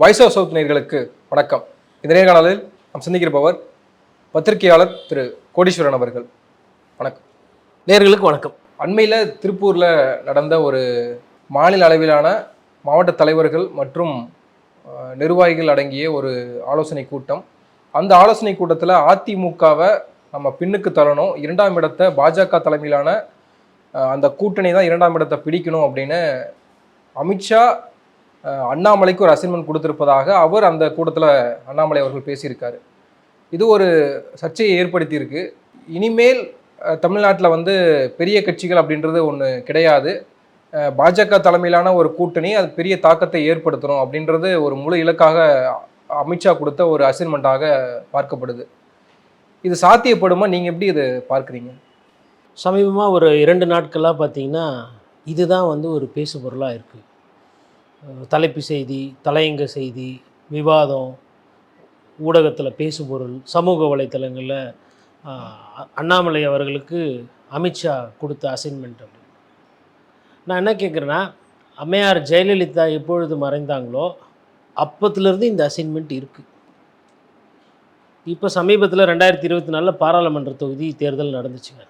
Voice of south நேயர்களுக்கு வணக்கம். இந்த நேர்காணலில் நாம் சந்திக்கிறபவர் பத்திரிகையாளர் திரு. கோடீஸ்வரன் அவர்கள். வணக்கம். நேர்களுக்கு வணக்கம். அண்மையில் திருப்பூரில் நடந்த ஒரு மாநில அளவிலான மாவட்ட தலைவர்கள் மற்றும் நிர்வாகிகள் அடங்கிய ஒரு ஆலோசனை கூட்டம். அந்த ஆலோசனை கூட்டத்தில் அதிமுகவை நம்ம பின்னுக்கு தள்ளணும் இரண்டாம் இடத்தை பாஜக தலைமையிலான அந்த கூட்டணி தான் இரண்டாம் இடத்தை பிடிக்கணும் அப்படின்னு அமித்ஷா அண்ணாமலைக்கு ஒரு அசைன்மெண்ட் கொடுத்திருப்பதாக அவர் அந்த கூட்டத்தில் அண்ணாமலை அவர்கள் பேசியிருக்காரு. இது ஒரு சர்ச்சையை ஏற்படுத்தியிருக்கு. இனிமேல் தமிழ்நாட்டில் வந்து பெரிய கட்சிகள் அப்படின்றது ஒன்று கிடையாது. பாஜக தலைமையிலான ஒரு கூட்டணி அது பெரிய தாக்கத்தை ஏற்படுத்தணும் அப்படின்றது ஒரு முழு இலக்காக அமித்ஷா கொடுத்த ஒரு அசைன்மெண்ட்டாக பார்க்கப்படுது. இது சாத்தியப்படுமா? நீங்கள் எப்படி இது பார்க்குறீங்க? சமீபமாக ஒரு இரண்டு நாட்களாக பார்த்தீங்கன்னா இதுதான் வந்து ஒரு பேசு பொருளாக இருக்குது தலைப்பு செய்தி தலையங்க செய்தி விவாதம் ஊடகத்தில் பேசுபொருள் சமூக வலைத்தளங்களில் அண்ணாமலை அவர்களுக்கு அமித்ஷா கொடுத்த அசைன்மெண்ட் அப்படின்னு நான் என்ன கேட்குறேன்னா அம்மையார் ஜெயலலிதா எப்பொழுது மறைந்தாங்களோ அப்பத்துலேருந்து இந்த அசைன்மெண்ட் இருக்குது இப்போ சமீபத்தில் ரெண்டாயிரத்தி இருபத்தி நாலில் பாராளுமன்ற தொகுதி தேர்தல் நடந்துச்சுங்க.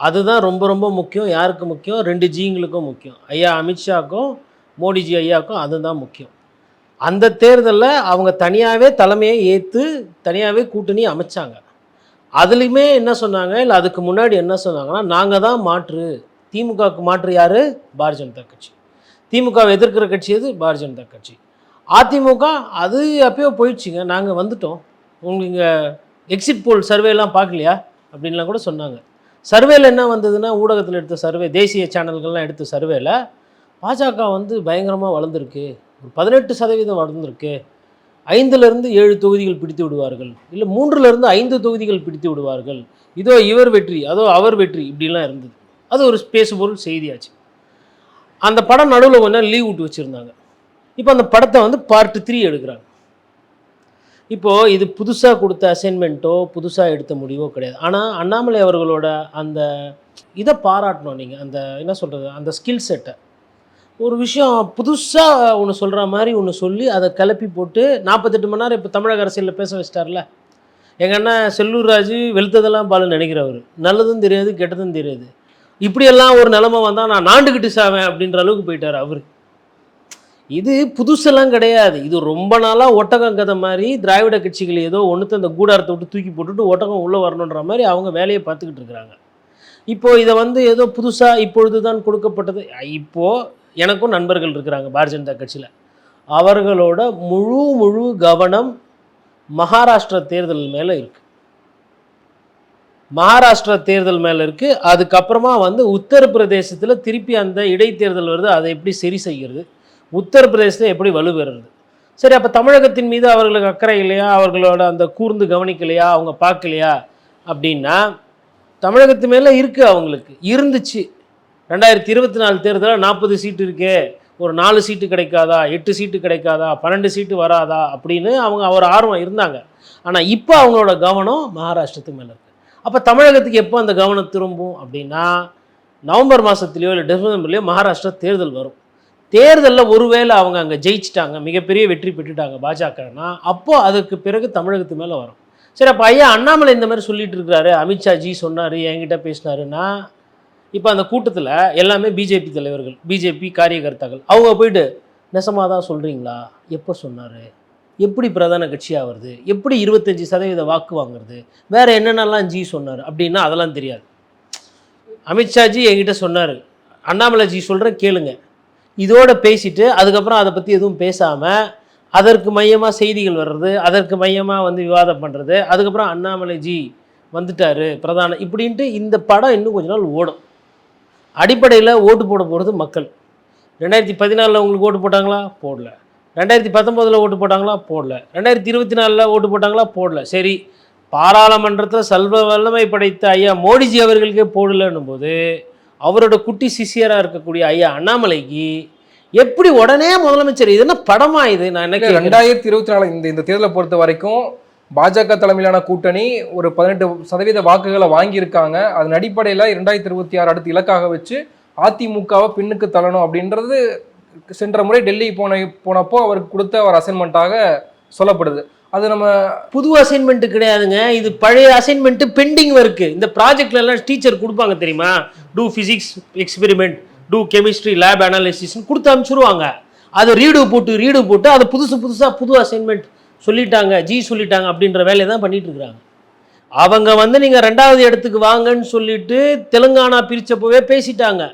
அதுதான் ரொம்ப ரொம்ப முக்கியம் யாருக்கு முக்கியம்? ரெண்டு ஜிங்களுக்கும் முக்கியம். ஐயா அமித்ஷாக்கும் மோடிஜி ஐயாவுக்கும் அதுதான் முக்கியம். அந்த தேர்தலில் அவங்க தனியாகவே தலைமையை ஏற்று தனியாகவே கூட்டணி அமைச்சாங்க. அதுலேயுமே என்ன சொன்னாங்க? இல்லை அதுக்கு முன்னாடி என்ன சொன்னாங்கன்னா நாங்கள் தான் மாற்று. திமுகவுக்கு மாற்று யார்? பாரதிய ஜனதா கட்சி. திமுகவை எதிர்க்கிற கட்சி எது? பாரதிய ஜனதா கட்சி. அதிமுக அது அப்பயோ போயிடுச்சுங்க. நாங்கள் வந்துட்டோம். உங்களுக்கு இங்கே எக்ஸிட் போல் சர்வேலாம் பார்க்கலையா? அப்படின்லாம் கூட சொன்னாங்க. சர்வேல என்ன வந்ததுன்னா ஊடகத்தில் எடுத்த சர்வே தேசிய சேனல்கள்லாம் எடுத்த சர்வேல பாஜக வந்து பயங்கரமாக வளர்ந்துருக்கு. ஒரு பதினெட்டு சதவீதம் வளர்ந்துருக்கு. ஐந்துலேருந்து ஏழு தொகுதிகள் பிடித்து விடுவார்கள். இல்லை மூன்றுலேருந்து ஐந்து தொகுதிகள் பிடித்து விடுவார்கள். இதோ இவர் வெற்றி அதோ அவர் வெற்றி இப்படிலாம் இருந்தது. அது ஒரு பேசுபொருள் செய்தியாச்சு. அந்த படம் நடுவில் கொஞ்சம் லீவ் விட்டு வச்சுருந்தாங்க. இப்போ அந்த படத்தை வந்து பார்ட் த்ரீ எடுக்கிறாங்க. இப்போது இது புதுசாக கொடுத்த அசைன்மெண்ட்டோ புதுசாக எடுத்த முடிவோ கிடையாது. ஆனால் அண்ணாமலை அவர்களோட அந்த இதை பாராட்டணும் நீங்கள் அந்த என்ன சொல்கிறது அந்த ஸ்கில் செட்டை ஒரு விஷயம் புதுசாக ஒன்று சொல்கிற மாதிரி ஒன்று சொல்லி அதை கிளப்பி போட்டு நாற்பத்தெட்டு மணி நேரம் இப்போ தமிழக அரசியலில் பேச வச்சிட்டார்ல? எங்கள் அண்ணன் செல்லூர் ராஜு வெளுத்ததெல்லாம் பாலு நினைக்கிறவர். நல்லதும் தெரியாது கெட்டதும் தெரியாது. இப்படியெல்லாம் ஒரு நிலமை வந்தால் நான் நாண்டுக்கிட்டு சாவேன் அப்படின்ற அளவுக்கு போயிட்டார் அவர். இது புதுசெல்லாம் கிடையாது. இது ரொம்ப நாளாக ஒட்டகம் கதை மாதிரி திராவிட கட்சிகள் ஏதோ ஒன்றுத்த அந்த கூடாரத்தை விட்டு தூக்கி போட்டுட்டு ஒட்டகம் உள்ளே வரணுன்ற மாதிரி அவங்க வேலையை பார்த்துக்கிட்டு இருக்கிறாங்க. இப்போது இதை வந்து ஏதோ புதுசாக இப்பொழுது தான் கொடுக்கப்பட்டது இப்போது எனக்கும் நண்பர்கள் இருக்கிறாங்க பாரதிய ஜனதா கட்சியில். அவர்களோட முழு முழு கவனம் மகாராஷ்டிரா தேர்தல் மேலே இருக்குது மகாராஷ்டிரா தேர்தல் மேலே இருக்குது அதுக்கப்புறமா வந்து உத்தரப்பிரதேசத்தில் திருப்பி அந்த இடைத்தேர்தல் வருது. அதை எப்படி சரி செய்கிறது? உத்தரப்பிரதேசத்தை எப்படி வலுப்பெறுறது சரி அப்போ தமிழகத்தின் மீது அவர்களுக்கு அக்கறை இல்லையா? அவர்களோட அந்த கூர்ந்து கவனிக்கலையா? அவங்க பார்க்கலையா? அப்படின்னா தமிழகத்து மேலே இருக்குது அவங்களுக்கு. இருந்துச்சு. ரெண்டாயிரத்தி இருபத்தி நாலு தேர்தலில் நாற்பது சீட்டு இருக்கே. ஒரு நாலு சீட்டு கிடைக்காதா? எட்டு சீட்டு கிடைக்காதா? பன்னெண்டு சீட்டு வராதா? அப்படின்னு அவங்க அவர் ஆர்வம் இருந்தாங்க. ஆனால் இப்போ அவங்களோட கவனம் மகாராஷ்டிரத்துக்கு மேலே இருக்குது அப்போ தமிழகத்துக்கு எப்போ அந்த கவனம் திரும்பும் அப்படின்னா நவம்பர் மாதத்துலேயோ இல்லை டிசம்பர்லேயோ மகாராஷ்டிரா தேர்தல் வரும். தேர்தலில் ஒருவேளை அவங்க அங்கே ஜெயிச்சிட்டாங்க மிகப்பெரிய வெற்றி பெற்றுட்டாங்க பாஜகனா அப்போது அதுக்கு பிறகு தமிழகத்து மேலே வரும். சரி அப்போ ஐயா அண்ணாமலை இந்த மாதிரி சொல்லிட்டு இருக்கிறாரு. அமித்ஷாஜி சொன்னார் என்கிட்ட பேசினாருன்னா இப்போ அந்த கூட்டத்தில் எல்லாமே பிஜேபி தலைவர்கள் பிஜேபி காரியகர்த்தாக்கள் அவங்க போயிட்டு நெசமாக தான் சொல்கிறீங்களா எப்போ சொன்னார்? எப்படி பிரதான கட்சியாக வருது? எப்படி இருபத்தஞ்சி சதவீத வாக்கு வாங்குறது? வேறு என்னென்னலாம் ஜி சொன்னார்? அப்படின்னா அதெல்லாம் தெரியாது. அமித்ஷாஜி என்கிட்ட சொன்னார். அண்ணாமலை ஜி சொல்கிறேன் கேளுங்க. இதோட பேசிட்டு அதுக்கப்புறம் அதை பற்றி எதுவும் பேசாமல் அதற்கு மையமாக செய்திகள் வர்றது அதற்கு மையமாக வந்து விவாதம் பண்ணுறது அதுக்கப்புறம் அண்ணாமலை ஜி வந்துட்டார் பிரதான இப்படின்ட்டு இந்த படம் இன்னும் கொஞ்ச நாள் ஓடும். அடிப்படையில் ஓட்டு போட போகிறது மக்கள். ரெண்டாயிரத்தி பதினாலில் உங்களுக்கு ஓட்டு போட்டாங்களா? போடல. ரெண்டாயிரத்தி பத்தொம்போதில் ஓட்டு போட்டாங்களா? போடல. ரெண்டாயிரத்தி இருபத்தி நாலில் ஓட்டு போட்டாங்களா? போடல. சரி பாராளுமன்றத்தில் செல்வ வல்லமை படைத்த ஐயா மோடிஜி அவர்களுக்கே போடலன்னும் போது அவரோட குட்டி சிஷியராக இருக்கக்கூடிய ஐயா அண்ணாமலைக்கு எப்படி உடனே முதலமைச்சர் இது என்ன படமா இது? நான் என்ன? ரெண்டாயிரத்தி இருபத்தி நாலு இந்த இந்த தேர்தலை பொறுத்த வரைக்கும் பாஜக தலைமையிலான கூட்டணி ஒரு பதினெட்டு சதவீத வாக்குகளை வாங்கியிருக்காங்க. அதன் அடிப்படையில் இரண்டாயிரத்தி இருபத்தி ஆறு அடுத்து இலக்காக வச்சு அதிமுகவை பின்னுக்கு தள்ளணும் அப்படின்றது சென்ற முறை டெல்லி போன போனப்போ அவருக்கு கொடுத்த ஒரு அசைன்மெண்ட்டாக சொல்லப்படுது. அது நம்ம புது அசைன்மெண்ட் கிடையாதுங்க. இது பழைய அசைன்மெண்ட்டு பெண்டிங் ஒர்க்கு இந்த ப்ராஜெக்ட்ல எல்லாம் டீச்சர் கொடுப்பாங்க தெரியுமா? Two physics experiment two chemistry lab அனாலிசிஸ்ன்னு கொடுத்து அனுப்பிச்சிருவாங்க. அதை ரீடு போட்டு ரீடு போட்டு அதை புதுசு புதுசாக புது அசைன்மெண்ட் சொல்லிட்டாங்க ஜி சொல்லிட்டாங்க அப்படின்ற வேலையை தான் பண்ணிகிட்ருக்குறாங்க இருக்கிறாங்க. அவங்க வந்து நீங்கள் ரெண்டாவது இடத்துக்கு வாங்கன்னு சொல்லிட்டு தெலுங்கானா பிரிச்சப்போவே பேசிட்டாங்க.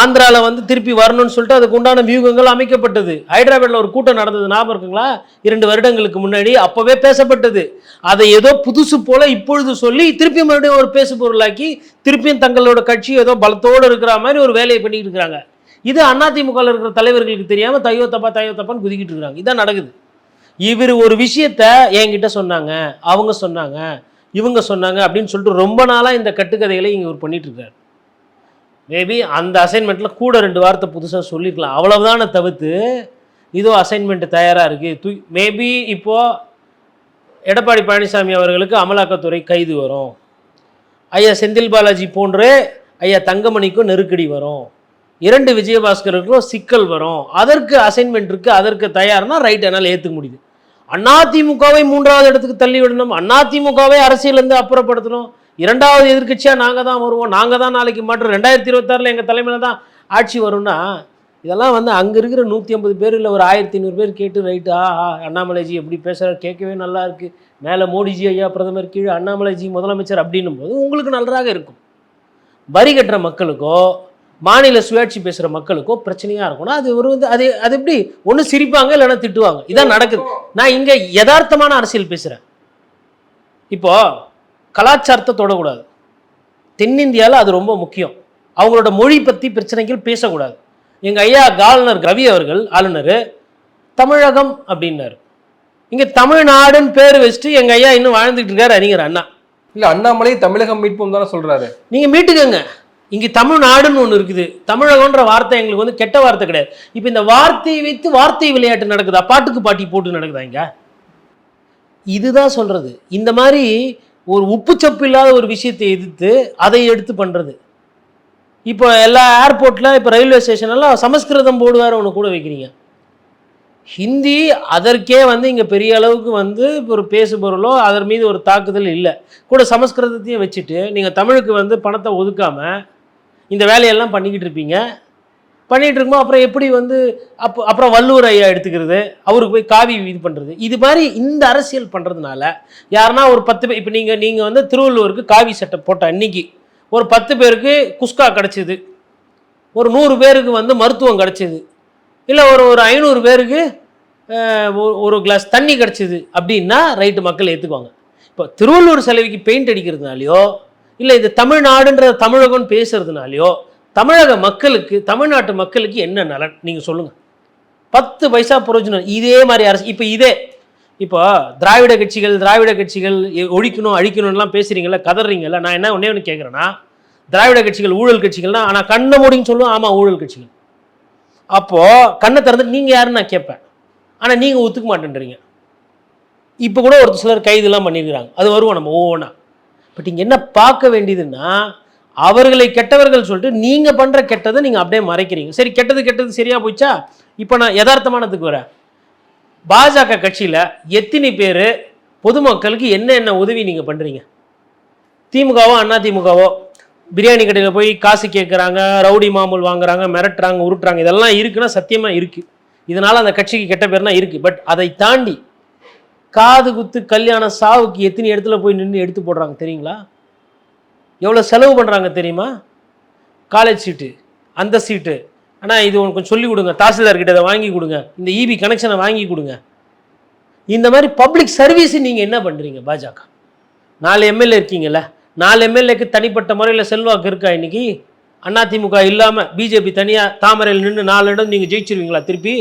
ஆந்திராவில் வந்து திருப்பி வரணும்னு சொல்லிட்டு அதுக்கு உண்டான வியூகங்கள் அமைக்கப்பட்டது. ஹைதராபாத்தில் ஒரு கூட்டம் நடந்தது ஞாபகம் இருக்குங்களா? இரண்டு வருடங்களுக்கு முன்னாடி அப்போவே பேசப்பட்டது. அதை ஏதோ புதுசு போல் இப்பொழுது சொல்லி திருப்பி மறுபடியும் ஒரு பேசு பொருளாக்கி திருப்பியும் தங்களோட கட்சி ஏதோ பலத்தோடு இருக்கிற மாதிரி ஒரு வேலையை பண்ணிட்டு இருக்கிறாங்க. இது அதிமுகவில் இருக்கிற தலைவர்களுக்கு தெரியாமல் தையோ தப்பா தையோ தப்பான்னு குதிக்கிட்டு இருக்கிறாங்க. இதான் நடக்குது. இவர் ஒரு விஷயத்த என்கிட்ட சொன்னாங்க அவங்க சொன்னாங்க இவங்க சொன்னாங்க அப்படின்னு சொல்லிட்டு ரொம்ப நாளாக இந்த கட்டுக்கதைகளை இங்கே இவர் பண்ணிட்டு இருக்காரு. மேபி அந்த அசைன்மெண்ட்டில் கூட ரெண்டு வார்த்தை புதுசாக சொல்லியிருக்கலாம் அவ்வளவுதான தவிர்த்து இதோ அசைன்மெண்ட் தயாராக இருக்குது தூ மேபி இப்போது எடப்பாடி பழனிசாமி அவர்களுக்கு அமலாக்கத்துறை கைது வரும். ஐயா செந்தில் பாலாஜி போன்று ஐயா தங்கமணிக்கும் நெருக்கடி வரும். இரண்டு விஜயபாஸ்கருக்கும் சிக்கல் வரும். அதற்கு அசைன்மெண்ட் இருக்குது அதற்கு தயார்னா ரைட் என்னால் ஏற்றுக்க முடியுது. அதிமுகவை மூன்றாவது இடத்துக்கு தள்ளி விடணும் அதிமுகவை அரசியலேருந்து அப்புறப்படுத்தணும். இரண்டாவது எதிர்க்கட்சியாக நாங்கள் தான் வருவோம். நாங்கள் தான் நாளைக்கு மாற்றோம் ரெண்டாயிரத்தி இருபத்தாறில் எங்கள் தலைமையில் தான் ஆட்சி வரும்னா இதெல்லாம் வந்து அங்கே இருக்கிற நூற்றி ஐம்பது பேர் இல்லை ஒரு ஆயிரத்தி ஐநூறு பேர் கேட்டு ரைட்டு ஆஹா அண்ணாமலைஜி எப்படி பேசுகிறார் கேட்கவே நல்லா இருக்குது மேலே மோடிஜி ஐயா பிரதமர் கீழே அண்ணாமலைஜி முதலமைச்சர் அப்படின்னும் போது உங்களுக்கு நன்றாக இருக்கும். வரி கட்டுற மக்களுக்கோ மாநில சுயாட்சி பேசுகிற மக்களுக்கோ பிரச்சனையாக இருக்கும்னா அது ஒரு வந்து அது அது எப்படி? ஒன்று சிரிப்பாங்க இல்லைன்னா திட்டுவாங்க. இதான் நடக்குது. நான் இங்கே யதார்த்தமான அரசியல் பேசுகிறேன் இப்போ கலாச்சாரத்தை தொடக்கூடாது. தென்னிந்தியாவில் அது ரொம்ப முக்கியம். அவங்களோட மொழி பற்றி பிரச்சனைகள் பேசக்கூடாது. எங்கள் ஐயா ஆளுநர் ரவி அவர்கள் ஆளுநர் தமிழகம் அப்படின்னாரு. இங்கே தமிழ்நாடுன்னு பேர் வச்சுட்டு எங்கள் ஐயா இன்னும் வாழ்ந்துட்டு இருக்காரு அறிஞர் அண்ணா. இல்ல அண்ணாமலை தமிழகம் மீட்போம் தானே சொல்றாரு. நீங்கள் மீட்டுக்கங்க. இங்கே தமிழ்நாடுன்னு ஒன்று இருக்குது. தமிழகன்ற வார்த்தை எங்களுக்கு வந்து கெட்ட வார்த்தை கிடையாது. இப்போ இந்த வார்த்தையை வைத்து வார்த்தை விளையாட்டு நடக்குதா? பாட்டுக்கு பாட்டி போட்டு நடக்குதா இங்கே? இதுதான் சொல்கிறது இந்த மாதிரி ஒரு உப்புச்சப்பு இல்லாத ஒரு விஷயத்தை எதிர்த்து அதை எடுத்து பண்ணுறது இப்போ எல்லா ஏர்போர்ட்டில் இப்போ ரயில்வே ஸ்டேஷன்லாம் சமஸ்கிருதம் போர்டு வேறு ஒன்று கூட வைக்கிறீங்க. ஹிந்தி அதற்கே வந்து இங்கே பெரிய அளவுக்கு வந்து ஒரு பேசுபொருளோ அதன் மீது ஒரு தாக்குதல் இல்லை. கூட சமஸ்கிருதத்தையும் வச்சுட்டு நீங்கள் தமிழுக்கு வந்து பணத்தை ஒதுக்காமல் இந்த வேலையெல்லாம் பண்ணிக்கிட்டு இருப்பீங்க. பண்ணிகிட்டு இருக்கும்போது அப்புறம் எப்படி வந்து அப்போ அப்புறம் வள்ளுவர் ஐயா எடுத்துக்கிறது அவருக்கு போய் காவி இது பண்ணுறது இது மாதிரி இந்த அரசியல் பண்ணுறதுனால யாருன்னா ஒரு பத்து பேர் இப்போ நீங்கள் நீங்கள் வந்து திருவள்ளுவருக்கு காவி சட்டை போட்ட அன்னைக்கு ஒரு பத்து பேருக்கு குஸ்கா கிடச்சிது. ஒரு நூறு பேருக்கு வந்து மருத்துவம் கிடச்சிது. இல்லை ஒரு ஒரு ஐநூறு பேருக்கு ஒரு- ஒரு கிளாஸ் தண்ணி கிடச்சிது அப்படின்னா ரைட்டு மக்கள் ஏற்றுக்குவாங்க இப்போ திருவள்ளூர் செலவிக்கு பெயிண்ட் அடிக்கிறதுனாலையோ இல்லை இது தமிழ்நாடுன்ற தமிழகம்னு பேசுறதுனாலையோ தமிழக மக்களுக்கு தமிழ்நாட்டு மக்களுக்கு என்ன நலன்? நீங்கள் சொல்லுங்கள் பத்து பைசா பிரயோஜனம் இதே மாதிரி அரசு இப்போ இதே இப்போ திராவிட கட்சிகள் திராவிட கட்சிகள் ஒழிக்கணும் அழிக்கணும்லாம் பேசுறீங்கல்ல கதறீங்கல்ல நான் என்ன ஒன்றே ஒன்று கேட்குறேன்னா திராவிட கட்சிகள் ஊழல் கட்சிகள்னா ஆனால் கண்ணை மூடின்னு சொல்லுவோம் ஆமாம் ஊழல் கட்சிகள். அப்போது கண்ணை திறந்து நீங்கள் யாருன்னு நான் கேட்பேன். ஆனால் நீங்கள் ஒத்துக்க மாட்டேன்றீங்க. இப்போ கூட ஒரு சிலர் கைதெல்லாம் பண்ணியிருக்கிறாங்க. அது வருவோம் நம்ம ஒவ்வொன்றா பட் இங்கே என்ன பார்க்க வேண்டியதுன்னா அவர்களை கெட்டவர்கள் சொல்லிட்டு நீங்கள் பண்ணுற கெட்டதை நீங்கள் அப்படியே மறைக்கிறீங்க. சரி கெட்டது கெட்டது சரியாக போச்சா? இப்போ நான் யதார்த்தமானதுக்கு வரேன். பாஜக கட்சியில் எத்தனை பேர் பொதுமக்களுக்கு என்ன என்ன உதவி நீங்கள் பண்ணுறீங்க திமுகவோ அண்ணா திமுகவோ பிரியாணி கடையில் போய் காசு கேட்குறாங்க ரவுடி மாமூல் வாங்குறாங்க மிரட்டுறாங்க உருட்டுறாங்க இதெல்லாம் இருக்குன்னா சத்தியமாக இருக்குது இதனால் அந்த கட்சிக்கு கெட்ட பேர்னா இருக்குது பட் அதை தாண்டி காது குத்து கல்யாணம் சாவுக்கு எத்தனை இடத்துல போய் நின்று எடுத்து போடுறாங்க தெரியுங்களா? எவ்வளோ செலவு பண்ணுறாங்க தெரியுமா? காலேஜ் சீட்டு அந்த சீட்டு ஆனால் இது உனக்கு கொஞ்சம் சொல்லி கொடுங்க. தாசில்தார்கிட்ட இதை வாங்கி கொடுங்க. இந்த இபி கனெக்ஷனை வாங்கி கொடுங்க. இந்த மாதிரி பப்ளிக் சர்வீஸ் நீங்கள் என்ன பண்ணுறீங்க பாஜக? நாலு எம்எல்ஏ இருக்கீங்கல்ல நாலு எம்எல்ஏக்கு தனிப்பட்ட முறையில் செல்வாக்கு இருக்கா இன்னைக்கு? அதிமுக இல்லாமல் பிஜேபி தனியாக தாமரையில் நின்று நாலு இடம் நீங்கள் ஜெயிச்சிருவீங்களா திருப்பி?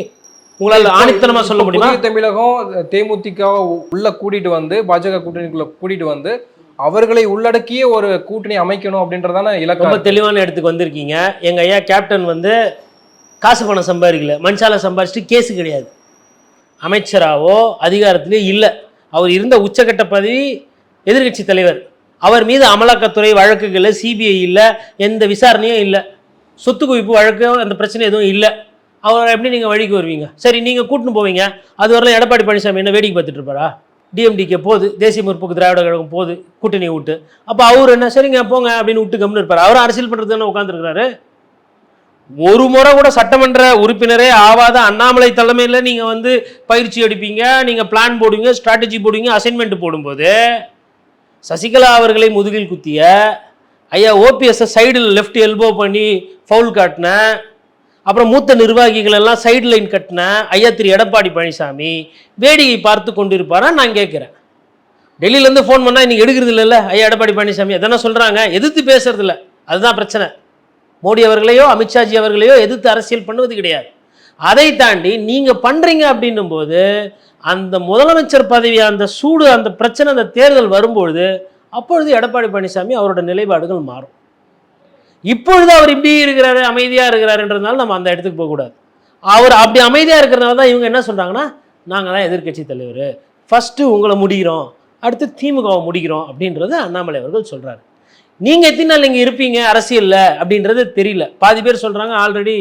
உங்களால் ஆணித்தனமாக சொல்ல முடியுமா? தமிழகம் தேமுதிக உள்ள கூட்டிட்டு வந்து பாஜக கூட்டணிக்குள்ள கூட்டிட்டு வந்து அவர்களை உள்ளடக்கிய ஒரு கூட்டணி அமைக்கணும் அப்படின்றதான ரொம்ப இலக்கம் தெளிவான இடத்துக்கு வந்திருக்கீங்க. எங்கள் ஐயா கேப்டன் வந்து காசு பணம் சம்பாதிக்கல. மனுஷால சம்பாதிச்சுட்டு கேஸு கிடையாது. அமைச்சராவோ அதிகாரத்திலே இல்லை. அவர் இருந்த உச்சக்கட்ட பதவி எதிர்க்கட்சி தலைவர். அவர் மீது அமலாக்கத்துறை வழக்குகள் சிபிஐ இல்லை எந்த விசாரணையும் இல்லை. சொத்து குவிப்பு வழக்கு அந்த பிரச்சனை எதுவும் இல்லை. அவர் எப்படி நீங்கள் வழிக்கு வருவீங்க? சரி நீங்கள் கூட்டின்னு போவீங்க. அது வரலாம் எடப்பாடி பழனிசாமி என்ன வேடிக்கை பார்த்துட்டு இருப்பாரா? டிஎம்டிகே போகுது தேசிய முற்போக்கு திராவிட கழகம் போகுது கூட்டணி விட்டு அப்போ அவர் என்ன சரிங்க போங்க அப்படின்னு விட்டு கம்னு இருப்பார். அவர் அரசியல் பண்ணுறது தானே உட்காந்துருக்கிறாரு ஒரு முறை கூட சட்டமன்ற உறுப்பினரே ஆவாத அண்ணாமலை தலைமையில் நீங்கள் வந்து பயிற்சி எடுப்பீங்க நீங்கள் பிளான் போடுவீங்க ஸ்ட்ராட்டஜி போடுவீங்க அசைன்மெண்ட் போடும்போது சசிகலா அவர்களை முதுகில் குத்திய ஐயா ஓபிஎஸ்ஸை சைடில் லெஃப்ட் எல்போ பண்ணி ஃபவுல் காட்டின அப்புறம் மூத்த நிர்வாகிகள் எல்லாம் சைடு லைன் கட்டின ஐயா திரு எடப்பாடி பழனிசாமி வேடிக்கை பார்த்து கொண்டிருப்பாரா நான் கேட்குறேன். டெல்லியிலேருந்து ஃபோன் பண்ணால் இன்றைக்கி எடுக்கிறது இல்லைல்ல? ஐயா எடப்பாடி பழனிசாமி எதனா சொல்கிறாங்க எதிர்த்து பேசுறதில்ல அதுதான் பிரச்சனை. மோடி அவர்களையோ அமித்ஷாஜி அவர்களையோ எதிர்த்து அரசியல் பண்ணுவது கிடையாது. அதை தாண்டி நீங்கள் பண்ணுறீங்க அப்படின்னும் போது அந்த முதலமைச்சர் பதவி அந்த சூடு அந்த பிரச்சனை அந்த தேர்தல் வரும்பொழுது அப்பொழுது எடப்பாடி பழனிசாமி அவரோட நிலைப்பாடுகள் மாறும். இப்பொழுது அவர் இப்படி இருக்கிறாரு அமைதியாக இருக்கிறாருன்றதுனால நம்ம அந்த இடத்துக்கு போகக்கூடாது அவர் அப்படி அமைதியாக இருக்கிறனால தான் இவங்க என்ன சொல்கிறாங்கன்னா நாங்கள் தான் எதிர்க்கட்சி தலைவர். ஃபஸ்ட்டு உங்களை முடிகிறோம் அடுத்து திமுகவை முடிக்கிறோம். அப்படின்றது அண்ணாமலை அவர்கள் சொல்கிறாரு நீங்கள் எத்தனை நாள் இங்கே இருப்பீங்க? அரசியலில். அப்படின்றது தெரியல. பாதி பேர் சொல்கிறாங்க ஆல்ரெடி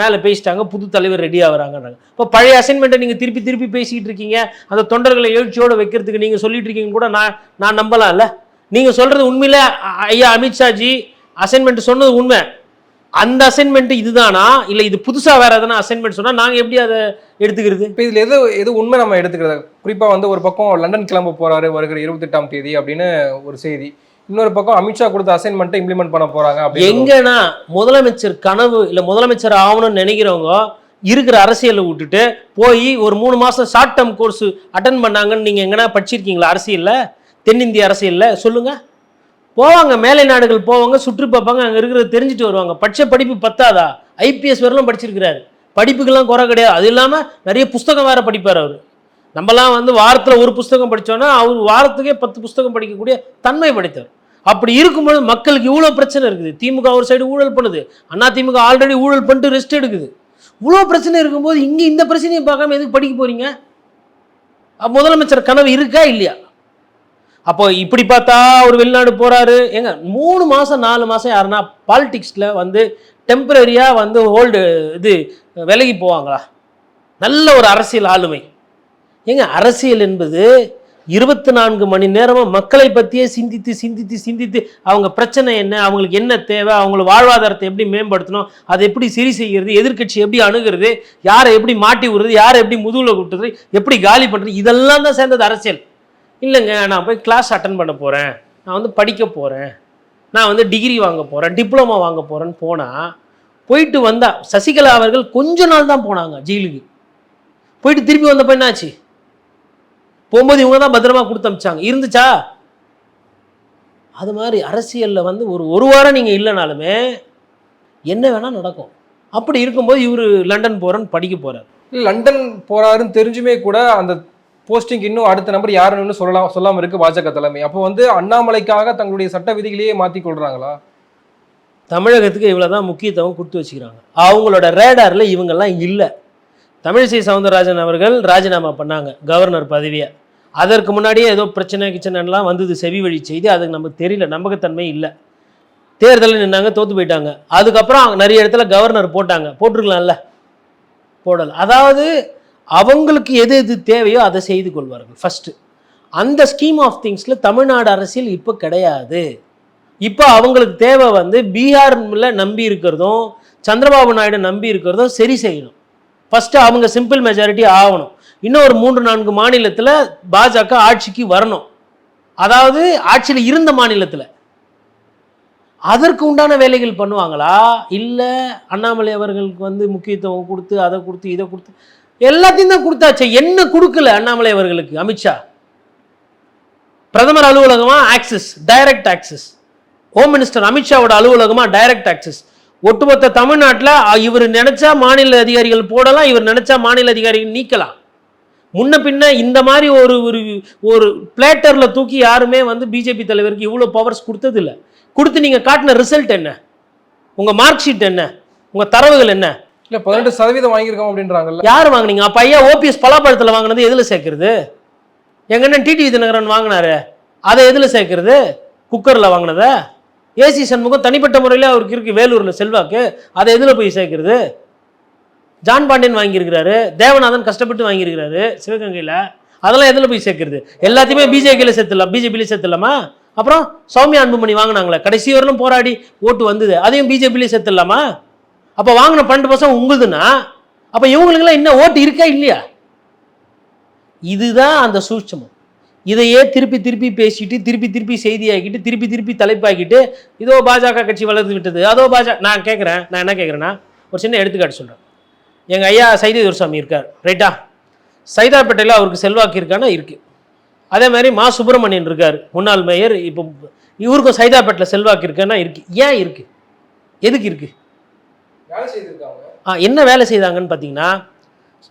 மேலே பேசிட்டாங்க. புது தலைவர் ரெடி ஆகுறாங்கன்றாங்க. இப்போ பழைய அசைன்மெண்ட்டை நீங்கள் திருப்பி திருப்பி பேசிக்கிட்டு இருக்கீங்க. அந்த தொண்டர்களை எழுச்சியோடு வைக்கிறதுக்கு நீங்கள் சொல்லிட்டு இருக்கீங்க கூட நான் நான் நம்பலாம் இல்லை நீங்கள் சொல்கிறது உண்மையில் ஐயா அமித்ஷாஜி அசைன்மெண்ட் சொன்னது உண்மை. அந்த அசைன்மெண்ட் இதுதானா? இல்லை இது புதுசாக வேறு எதனா அசைன்மெண்ட் சொன்னால் நாங்கள் எப்படி அதை எடுத்துக்கிறது? இப்போ இதில் எது எது உண்மை நம்ம எடுத்துக்கிறது? குறிப்பாக வந்து ஒரு பக்கம் லண்டன் கிளம்ப போறாரு வருகிற இருபத்தெட்டாம் தேதி அப்படின்னு ஒரு செய்தி. இன்னொரு பக்கம் அமித்ஷா கொடுத்த அசைன்மெண்ட்டை இம்ப்ளிமெண்ட் பண்ண போறாங்க அப்படின்னு எங்கன்னா முதலமைச்சர் கனவு இல்லை முதலமைச்சர் ஆகணும்னு நினைக்கிறவங்க இருக்கிற அரசியலை விட்டுட்டு போய் ஒரு மூணு மாதம் ஷார்ட் டேர்ம் கோர்ஸ் அட்டன் பண்ணாங்கன்னு நீங்கள் எங்கன்னா படிச்சிருக்கீங்களா அரசியலில்? தென்னிந்திய அரசியலில்? சொல்லுங்கள் போவாங்க மேலை நாடுகள் போவாங்க சுற்றி பார்ப்பாங்க அங்கே இருக்கிறத தெரிஞ்சுட்டு வருவாங்க. படித்த படிப்பு பத்தாதா? ஐபிஎஸ் வரலாம் படிச்சிருக்கிறாரு. படிப்புக்கெல்லாம் குறை கிடையாது. அது இல்லாமல் நிறைய புஸ்தகம் வேற படிப்பார் அவர். நம்மலாம் வந்து வாரத்தில் ஒரு புஸ்தகம் படித்தோன்னா அவர் வாரத்துக்கே பத்து புஸ்தகம் படிக்கக்கூடிய தன்மை படைத்தவர். அப்படி இருக்கும்போது மக்களுக்கு இவ்வளோ பிரச்சனை இருக்குது. திமுக ஒரு சைடு ஊழல் பண்ணுது. அண்ணா திமுக ஆல்ரெடி ஊழல் பண்ணிட்டு ரெஸ்ட் எடுக்குது. இவ்வளோ பிரச்சனை இருக்கும்போது இங்கே இந்த பிரச்சனையை பார்க்காம எதுக்கு படிக்க போகிறீங்க முதலமைச்சர் கனவு இருக்கா இல்லையா? அப்போ இப்படி பார்த்தா அவர் வெளிநாடு போறாரு. ஏங்க மூணு மாசம் நாலு மாசம் யாருன்னா பாலிடிக்ஸ்ல வந்து டெம்பரரியா வந்து ஹோல்டு இது விலகி போவாங்களா? நல்ல ஒரு அரசியல் ஆளுமை. ஏங்க அரசியல் என்பது இருபத்தி நான்கு மணி நேரமும் மக்களை பற்றியே சிந்தித்து சிந்தித்து சிந்தித்து அவங்க பிரச்சனை என்ன அவங்களுக்கு என்ன தேவை அவங்கள வாழ்வாதாரத்தை எப்படி மேம்படுத்தணும் அதை எப்படி சரி செய்கிறது எதிர்க்கட்சி எப்படி அணுகிறது யாரை எப்படி மாட்டி விடுறது யாரை எப்படி முதுகில் கூட்டுறது எப்படி காலி பண்ணுறது இதெல்லாம் தான் சேர்ந்தது அரசியல். இல்லைங்க நான் போய் கிளாஸ் அட்டன் பண்ண போகிறேன் நான் வந்து படிக்க போகிறேன் நான் வந்து டிகிரி வாங்க போகிறேன் டிப்ளமா வாங்க போகிறேன்னு போனால் போயிட்டு வந்தால் சசிகலா அவர்கள் கொஞ்ச நாள் தான் போனாங்க ஜெயிலுக்கு. போயிட்டு திருப்பி வந்தப்ப என்னாச்சு? போகும்போது இவங்க தான் பத்திரமா கொடுத்து அமிச்சாங்க. இருந்துச்சா? அது மாதிரி அரசியலில் வந்து ஒரு ஒரு வாரம் நீங்கள் இல்லைனாலுமே என்ன வேணால் நடக்கும். அப்படி இருக்கும்போது இவர் லண்டன் போகிறேன்னு படிக்க போகிறார் லண்டன் போகிறாருன்னு தெரிஞ்சுமே கூட அந்த போஸ்டிங் இன்னும் அடுத்த நம்பர் யாருன்னு சொல்லலாம் சொல்லாமல் இருக்கு பாஜக தலைமை. அப்போ வந்து அண்ணாமலைக்காக தங்களுடைய சட்ட விதிகளையே மாற்றி கொள்றாங்களா? தமிழகத்துக்கு இவ்வளோ தான் முக்கியத்துவம் கொடுத்து வச்சுக்கிறாங்க. அவங்களோட ரேடாரில் இவங்கெல்லாம் இல்லை. தமிழிசை சவுந்தரராஜன் அவர்கள் ராஜினாமா பண்ணாங்க கவர்னர் பதவியை. அதற்கு முன்னாடியே ஏதோ பிரச்சனை கிச்சனெல்லாம் வந்தது செவி வழி செய்தி அதுக்கு நமக்கு தெரியல நம்பகத்தன்மை இல்லை. தேர்தலில் நின்னாங்க தோற்று போயிட்டாங்க. அதுக்கப்புறம் நிறைய இடத்துல கவர்னர் போட்டாங்க. போட்டிருக்கலாம்ல? போடல. அதாவது அவங்களுக்கு எது எது தேவையோ அதை செய்து கொள்வார்கள். ஃபஸ்ட்டு அந்த ஸ்கீம் ஆஃப் திங்ஸில் தமிழ்நாடு அரசியல் இப்போ கிடையாது. இப்போ அவங்களுக்கு தேவை வந்து பீகாரில் நம்பி இருக்கிறதும் சந்திரபாபு நாயுடு நம்பி இருக்கிறதும் சரி செய்யணும். ஃபஸ்ட்டு அவங்க சிம்பிள் மெஜாரிட்டி ஆகணும். இன்னும் ஒரு மூன்று நான்கு மாநிலத்தில் பாஜக ஆட்சிக்கு வரணும். அதாவது ஆட்சியில் இருந்த மாநிலத்தில். அதற்கு உண்டான வேலைகள் பண்ணுவாங்களா? இல்லை அண்ணாமலை அவர்களுக்கு வந்து முக்கியத்துவம் கொடுத்து அதை கொடுத்து இதை கொடுத்து எல்லாத்தையும் தான் கொடுத்தாச்சு. என்ன கொடுக்கல அண்ணாமலை அவர்களுக்கு? அமித்ஷா. பிரதமர் அலுவலகமா? Access direct access home minister அமித்ஷாவோட அலுவலகமா? டைரக்ட் ஆக்சிஸ் ஒட்டுமொத்த தமிழ்நாட்டில் இவர் நினைச்சா மாநில அதிகாரிகள் போடலாம் இவர் நினைச்சா மாநில அதிகாரிகள் நீக்கலாம். முன்ன பின்ன இந்த மாதிரி ஒரு ஒரு ஒரு பிளேட்டரில் தூக்கி யாருமே வந்து பிஜேபி தலைவருக்கு இவ்வளோ பவர்ஸ் கொடுத்ததில்லை. கொடுத்து நீங்கள் காட்டின ரிசல்ட் என்ன? உங்கள் மார்க் ஷீட் என்ன? உங்கள் தரவுகள் என்ன? இல்ல பதினெட்டு சதவீதம் வாங்கியிருக்கோம் அப்படின்றாங்கல்ல. யார் வாங்குனீங்க? பையன் ஐயா ஓபிஎஸ் பலாப்பழத்தில் வாங்கினது எதில் சேர்க்கறது? எங்க அண்ணன் டிடிவி தினகரன் வாங்கினாரு. அதை எதில் சேர்க்கறது? குக்கரில் வாங்கினத? ஏசி சண்முகம் தனிப்பட்ட முறையில் அவருக்கு இருக்கு வேலூரில் செல்வாக்கு. அதை எதில் போய் சேர்க்கறது? ஜான் பாண்டியன் வாங்கியிருக்கிறாரு. தேவநாதன் கஷ்டப்பட்டு வாங்கியிருக்கிறாரு சிவகங்கையில். அதெல்லாம் எதில் போய் சேர்க்கறது? எல்லாத்தையுமே பிஜேபியில் சேர்த்துடலாம். பிஜேபியில் சேர்த்துடலாமா? அப்புறம் சௌமியா அன்புமணி வாங்கினாங்களே கடைசி வரலும் போராடி ஓட்டு வந்தது. அதையும் பிஜேபியிலே சேர்த்துடலாமா? அப்போ வாங்கின பன்னெண்டு பர்சன்ட் உங்களுதுன்னா அப்போ இவங்களுக்கெல்லாம் இன்னும் ஓட்டு இருக்கா இல்லையா? இதுதான் அந்த சூட்சமம். இதையே திருப்பி திருப்பி பேசிட்டு திருப்பி திருப்பி செய்தியாக்கிட்டு திருப்பி திருப்பி தலைப்பாக்கிட்டு இதோ பாஜக கட்சி வளர்ந்து விட்டது அதோ பாஜக நான் கேட்குறேன் நான் என்ன கேட்குறேன்னா ஒரு சின்ன எடுத்துக்காட்டு சொல்கிறேன் எங்கள் ஐயா சைதை துரசாமி இருக்கார் ரைட்டா? சைதாப்பேட்டையில் அவருக்கு செல்வாக்கு இருக்கான்னா இருக்குது அதே மாதிரி மா சுப்பிரமணியன் இருக்கார் முன்னாள் மேயர் இப்போ இவருக்கும் சைதாப்பேட்டில் செல்வாக்கு இருக்கான்னா இருக்குது ஏன் இருக்குது எதுக்கு இருக்குது என்ன வேலை செய்தாங்கன்னு பார்த்தீங்கன்னா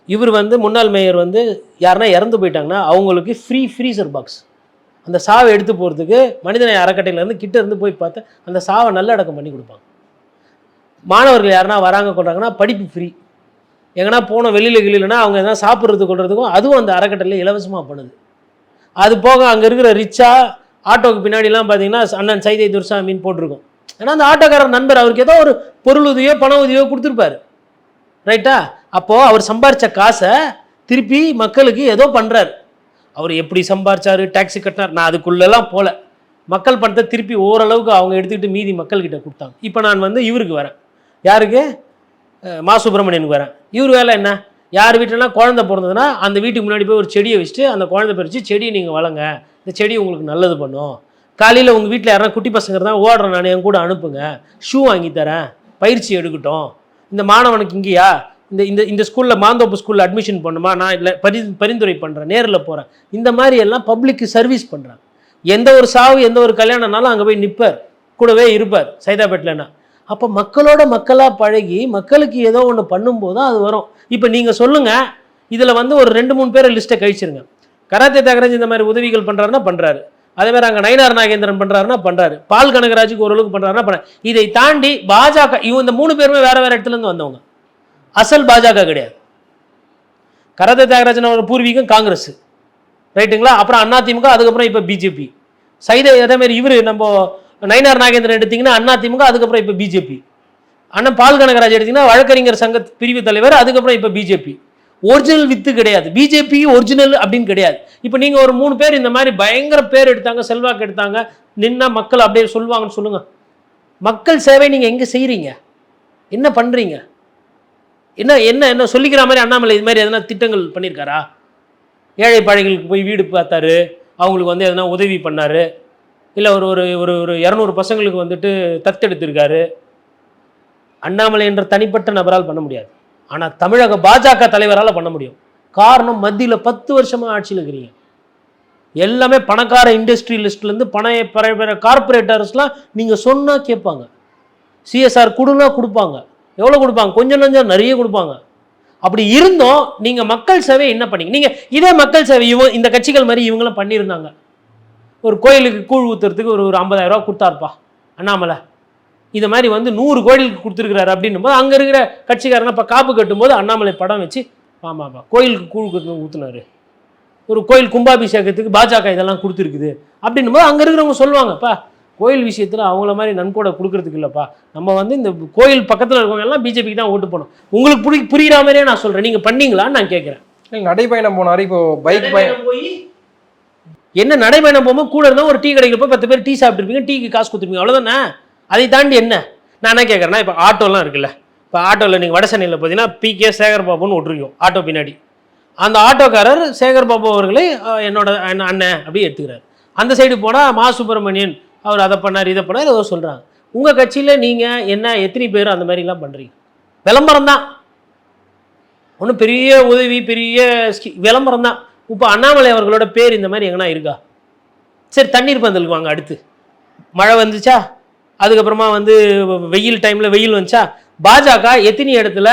இவர் வந்து முன்னாள் மேயர் வந்து யாருன்னா இறந்து போயிட்டாங்கன்னா அவங்களுக்கு ஃப்ரீ ஃப்ரீசர் பாக்ஸ் அந்த சாவை எடுத்து போகிறதுக்கு மனிதனை அறக்கட்டையிலேருந்து கிட்ட இருந்து போய் பார்த்து அந்த சாவை நல்லடக்கம் பண்ணி கொடுப்பாங்க. மாணவர்கள் யாருன்னா வராங்க கொள்றாங்கன்னா படிப்பு ஃப்ரீ எங்கன்னா போன வெளியில் கிளியிலனா அவங்க எதனா சாப்பிட்றது கொள்றதுக்கும் அதுவும் அந்த அறக்கட்டளையில் இலவசமாக பண்ணுது. அது போக அங்கே இருக்கிற ரிச்சா ஆட்டோக்கு பின்னாடிலாம் பார்த்தீங்கன்னா அண்ணன் சைதை துர்சாமின்னு போட்டிருக்கும். ஏன்னா அந்த ஆட்டோக்காரர் நண்பர் அவருக்கு ஏதோ ஒரு பொருள் உதவியோ பண உதவியோ கொடுத்துருப்பாரு ரைட்டா அப்போது அவர் சம்பாரித்த காசை திருப்பி மக்களுக்கு ஏதோ பண்ணுறாரு அவர் எப்படி சம்பாரிச்சாரு? டாக்ஸி கட்டினார். நான் அதுக்குள்ளெல்லாம் போகல மக்கள் பணத்தை திருப்பி ஓரளவுக்கு அவங்க எடுத்துக்கிட்டு மீதி மக்கள்கிட்ட கொடுத்தாங்க. இப்போ நான் வந்து இவருக்கு வரேன். யாருக்கு? மா சுப்பிரமணியனுக்கு வரேன். இவர் வேலை என்ன? யார் வீட்டிலலாம் குழந்தை பிறந்ததுன்னா அந்த வீட்டுக்கு முன்னாடி போய் ஒரு செடியை வச்சுட்டு அந்த குழந்தை பறித்து செடியை நீங்கள் வளங்க. இந்த செடி உங்களுக்கு நல்லது பண்ணும். காலையில் உங்கள் வீட்டில் யாராவது குட்டி பசங்க இருந்தால் ஓடுறேன் நான் என் கூட அனுப்புங்க. ஷூ வாங்கி தரேன். பயிற்சி எடுக்கட்டும். இந்த மாணவனுக்கு இங்கேயா? இந்த இந்த இந்த ஸ்கூலில் மாந்தோப்பு ஸ்கூலில் அட்மிஷன் பண்ணுமா நான் இல்லை பரி பரிந்துரை பண்ணுறேன் நேரில் போகிறேன் இந்த மாதிரி எல்லாம் பப்ளிக்கு சர்வீஸ் பண்ணுறாங்க எந்த ஒரு சாவு எந்த ஒரு கல்யாணம்னாலும் அங்கே போய் நிற்பார் கூடவே இருப்பார் சைதாப்பேட்டில்னா அப்போ மக்களோட மக்களாக பழகி மக்களுக்கு ஏதோ ஒன்று பண்ணும்போது அது வரும். இப்போ நீங்கள் சொல்லுங்கள் இதில் வந்து ஒரு ரெண்டு மூணு பேரை லிஸ்ட்டை கழிச்சிருங்க. கராத்தே தகராஜ் இந்த மாதிரி உதவிகள் பண்ணுறாருன்னா பண்ணுறாரு அதே மாதிரி அங்கே நயினார் நாகேந்திரன் பண்ணுறாருன்னா பண்ணுறாரு பால் கனகராஜுக்கு ஓரளவுக்கு பண்ணுறாருன்னா பண்ண இதை தாண்டி பாஜக இவங்க இந்த மூணு பேருமே வேறு வேறு இடத்துலேருந்து வந்தவங்க. அசல் பாஜக கிடையாது. கரத தியாகராஜன் அவரோட பூர்வீகம் காங்கிரஸ். ரைட்டுங்களா? அப்புறம் அதிமுக அதுக்கப்புறம் இப்போ பிஜேபி சைத அதேமாரி இவர் நம்ம நயினார் நாகேந்திரன் எடுத்தீங்கன்னா அதிமுக அதுக்கப்புறம் இப்போ பிஜேபி அண்ணன் பால் கனகராஜ் எடுத்திங்கன்னா வழக்கறிஞர் சங்க பிரிவு தலைவர் அதுக்கப்புறம் இப்போ பிஜேபி ஒரிஜினல் வித்து கிடையாது. பிஜேபி ஒரிஜினல் அப்படின்னு கிடையாது. இப்போ நீங்கள் ஒரு மூணு பேர் இந்த மாதிரி பயங்கர பேர் எடுத்தாங்க செல்வாக்கு எடுத்தாங்க நின்னா மக்கள் அப்படியே சொல்லுவாங்கன்னு சொல்லுங்கள் மக்கள் சேவை நீங்கள் எங்கே செய்கிறீங்க என்ன பண்ணுறீங்க என்ன என்ன என்ன சொல்லிக்கிற மாதிரி அண்ணாமலை இது மாதிரி எதனா திட்டங்கள் பண்ணியிருக்காரா ஏழை பழைகளுக்கு போய் வீடு பார்த்தாரு அவங்களுக்கு வந்து எதனா உதவி பண்ணார் இல்லை ஒரு ஒரு ஒரு ஒரு இரநூறு பசங்களுக்கு வந்துட்டு தத்தெடுத்திருக்காரு. அண்ணாமலை என்ற தனிப்பட்ட நபரால் பண்ண முடியாது. ஆனால் தமிழக பாஜக தலைவரால் பண்ண முடியும். காரணம் மத்தியில் பத்து வருஷமாக ஆட்சியில் இருக்கிறீங்க. எல்லாமே பணக்கார இண்டஸ்ட்ரியலிஸ்ட்லேருந்து பண பெற கார்பரேட்டர்ஸ்லாம் நீங்கள் சொன்னால் கேட்பாங்க. சிஎஸ்ஆர் கொடுனா கொடுப்பாங்க. எவ்வளோ கொடுப்பாங்க? கொஞ்சம் கொஞ்சம் நிறைய கொடுப்பாங்க. அப்படி இருந்தோம் நீங்கள் மக்கள் சேவை என்ன பண்ணீங்க? நீங்கள் இதே மக்கள் சேவை இவங்க இந்த கட்சிகள் மாதிரி இவங்களும் பண்ணியிருந்தாங்க. ஒரு கோயிலுக்கு கூழ் ஊற்றுறதுக்கு ஒரு ஒரு ஐம்பதாயிரரூவா கொடுத்தாருப்பா. அண்ணாமலை. இது மாதிரி வந்து நூறு கோயிலுக்கு கொடுத்துருக்கிறாரு அப்படின்னும் போது அங்கே இருக்கிற கட்சிக்காரங்க இப்போ காப்பு கட்டும்போது அண்ணாமலை படம் வச்சு ஆமாப்பா கோயிலுக்கு கூழ் ஊற்றுனாரு ஒரு கோயில் கும்பாபிஷேகத்துக்கு பாஜக இதெல்லாம் கொடுத்துருக்குது அப்படின்னும் போது அங்கே இருக்கிறவங்க சொல்லுவாங்கப்பா கோயில் விஷயத்தில் அவங்கள மாதிரி நன்கொடை கொடுக்கறதுக்கு இல்லைப்பா. நம்ம வந்து இந்த கோயில் பக்கத்தில் இருக்கவங்க எல்லாம் பிஜேபிக்கு தான் ஓட்டு போனோம் உங்களுக்கு புரி புரியுற மாதிரியே நான் சொல்கிறேன் நீங்கள் பண்ணீங்களான்னு நான் கேட்குறேன் இல்ல, நடைபயணம் போனாரு இப்போ பைக் பயணம் போய் என்ன நடைபயணம் போகும்போது கூட இருந்தால் ஒரு டீ கடைக்கு போய் பத்து பேர் டீ சாப்பிட்டுருப்பீங்க டீக்கு காசு கொடுத்துருப்பீங்க. அவ்வளோதானே அதை தாண்டி என்ன? நான் என்ன கேட்குறேன்னா இப்போ ஆட்டோலாம் இருக்குல்ல. இப்போ ஆட்டோவில் நீங்கள் வட சென்னையில் பார்த்தீங்கன்னா பிகே சேகர் பாபுன்னு விட்ருக்கோம் ஆட்டோ பின்னாடி. அந்த ஆட்டோக்காரர் சேகர் பாபு அவர்களை என்னோட அண்ணன் அண்ணன் அப்படி எடுத்துக்கிறார். அந்த சைடு போனால் மா சுப்பிரமணியன் அவர் அதை பண்ணார் இதை பண்ணார் ஏதோ சொல்கிறாங்க உங்கள் கட்சியில் நீங்கள் என்ன எத்தனை பேர் அந்த மாதிரிலாம் பண்ணுறீங்க விளம்பரம் தான். ஒன்றும் பெரிய உதவி பெரிய ஸ்கி- விளம்பரம் தான். இப்போ அண்ணாமலை அவர்களோட பேர் இந்த மாதிரி எங்கன்னா இருக்கா? சரி தண்ணீர் பந்தலுக்கு வாங்க அடுத்து. மழை வந்துச்சா? அதுக்கப்புறமா வந்து வெயில் டைமில் வெயில் வந்துச்சா? பாஜக எத்தனை இடத்துல